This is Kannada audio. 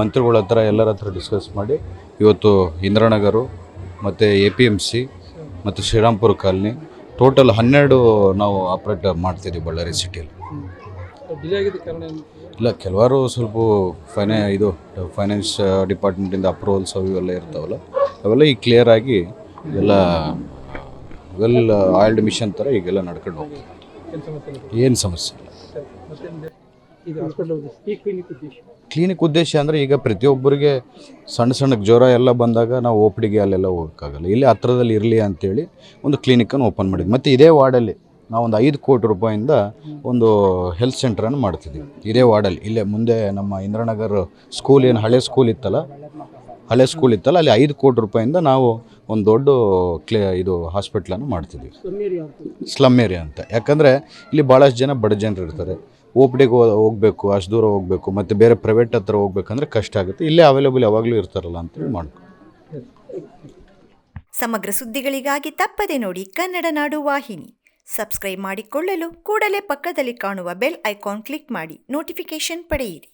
ಮಂತ್ರಿಗಳ ಹತ್ರ ಎಲ್ಲರ ಹತ್ರ ಡಿಸ್ಕಸ್ ಮಾಡಿ ಇವತ್ತು ಇಂದ್ರಾನಗರು ಮತ್ತು ಎ ಪಿ ಎಂ ಸಿ ಮತ್ತು ಶ್ರೀರಾಮ್ಪುರ ಕಾಲನಿ ಟೋಟಲ್ ಹನ್ನೆರಡು ನಾವು ಆಪ್ರೇಟ್ ಮಾಡ್ತಿದ್ದೀವಿ ಬಳ್ಳಾರಿ ಸಿಟಿಯಲ್ಲಿ ಇಲ್ಲ ಕೆಲವಾರು ಸ್ವಲ್ಪ ಫೈನಾ ಇದು ಫೈನಾನ್ಸ್ ಡಿಪಾರ್ಟ್ಮೆಂಟಿಂದ ಅಪ್ರೂವಲ್ಸ್ ಅವು ಇವೆಲ್ಲ ಇರ್ತಾವಲ್ಲ ಅವೆಲ್ಲ ಈಗ ಕ್ಲಿಯರ್ ಆಗಿ ಎಲ್ಲ ವೆಲ್ ಆಯಿಲ್ಡ್ ಮಿಷನ್ ಥರ ಈಗೆಲ್ಲ ನಡ್ಕೊಂಡು ಹೋಗ್ತದೆ. ಏನು ಸಮಸ್ಯೆ? ಇಲ್ಲ. ಇದು ಹಾಸ್ಪಿಟಲ್ ಈ ಕ್ಲಿನಿಕ್ ಉದ್ದೇಶ. ಕ್ಲಿನಿಕ್ ಉದ್ದೇಶ ಅಂದರೆ ಈಗ ಪ್ರತಿಯೊಬ್ಬರಿಗೆ ಸಣ್ಣ ಸಣ್ಣ ಜ್ವರ ಎಲ್ಲ ಬಂದಾಗ ನಾವು ಓ ಪಿ ಡಿಗೆ ಅಲ್ಲೆಲ್ಲ ಹೋಗೋಕ್ಕಾಗಲ್ಲ. ಇಲ್ಲಿ ಹತ್ರದಲ್ಲಿ ಇರಲಿ ಅಂತೇಳಿ ಒಂದು ಕ್ಲಿನಿಕನ್ನು ಓಪನ್ ಮಾಡಿದ್ವಿ. ಮತ್ತು ಇದೇ ವಾರ್ಡಲ್ಲಿ ನಾವು ಒಂದು ಐದು ಕೋಟಿ ರೂಪಾಯಿಂದ ಒಂದು ಹೆಲ್ತ್ ಸೆಂಟ್ರನ್ನು ಮಾಡ್ತಿದ್ದೀವಿ. ಇದೇ ವಾರ್ಡಲ್ಲಿ. ಇಲ್ಲೇ ಮುಂದೆ ನಮ್ಮ ಇಂದ್ರನಗರ್ ಸ್ಕೂಲ್ ಏನು ಹಳೆ ಸ್ಕೂಲ್ ಇತ್ತಲ್ಲ? ಹಳೆ ಸ್ಕೂಲ್ ಇತ್ತಲ್ಲ ಅಲ್ಲಿ ಐದು ಕೋಟಿ ರೂಪಾಯಿಂದ ನಾವು ಒಂದು ದೊಡ್ಡ ಕ್ಲೇ ಇದು ಹಾಸ್ಪಿಟ್ಲನ್ನು ಮಾಡ್ತಿದ್ದೀವಿ. ಸ್ಲಮ್ ಏರಿಯಾ ಅಂತ. ಯಾಕಂದರೆ ಇಲ್ಲಿ ಭಾಳಷ್ಟು ಜನ ಬಡ ಜನರು ಇರ್ತಾರೆ ಓ ಹೋಗ್ಬೇಕು, ಅಷ್ಟು ದೂರ ಹೋಗಬೇಕು, ಮತ್ತು ಬೇರೆ ಪ್ರೈವೇಟ್ ಹತ್ರ ಹೋಗ್ಬೇಕಂದ್ರೆ ಕಷ್ಟ ಆಗುತ್ತೆ. ಇಲ್ಲೇ ಅವೈಲೇಬಲ್ ಯಾವಾಗಲೂ ಇರ್ತಾರಲ್ಲ ಅಂತೇಳಿ ಮಾಡ್ಕೊ ಸಮಗ್ರ ಸುದ್ದಿಗಳಿಗಾಗಿ ತಪ್ಪದೆ ನೋಡಿ ಕನ್ನಡ ನಾಡು ವಾಹಿನಿ. ಸಬ್ಸ್ಕ್ರೈಬ್ ಮಾಡಿಕೊಳ್ಳಲು ಕೂಡಲೇ ಪಕ್ಕದಲ್ಲಿ ಕಾಣುವ ಬೆಲ್ ಐಕಾನ್ ಕ್ಲಿಕ್ ಮಾಡಿ ನೋಟಿಫಿಕೇಶನ್ ಪಡೆಯಿರಿ.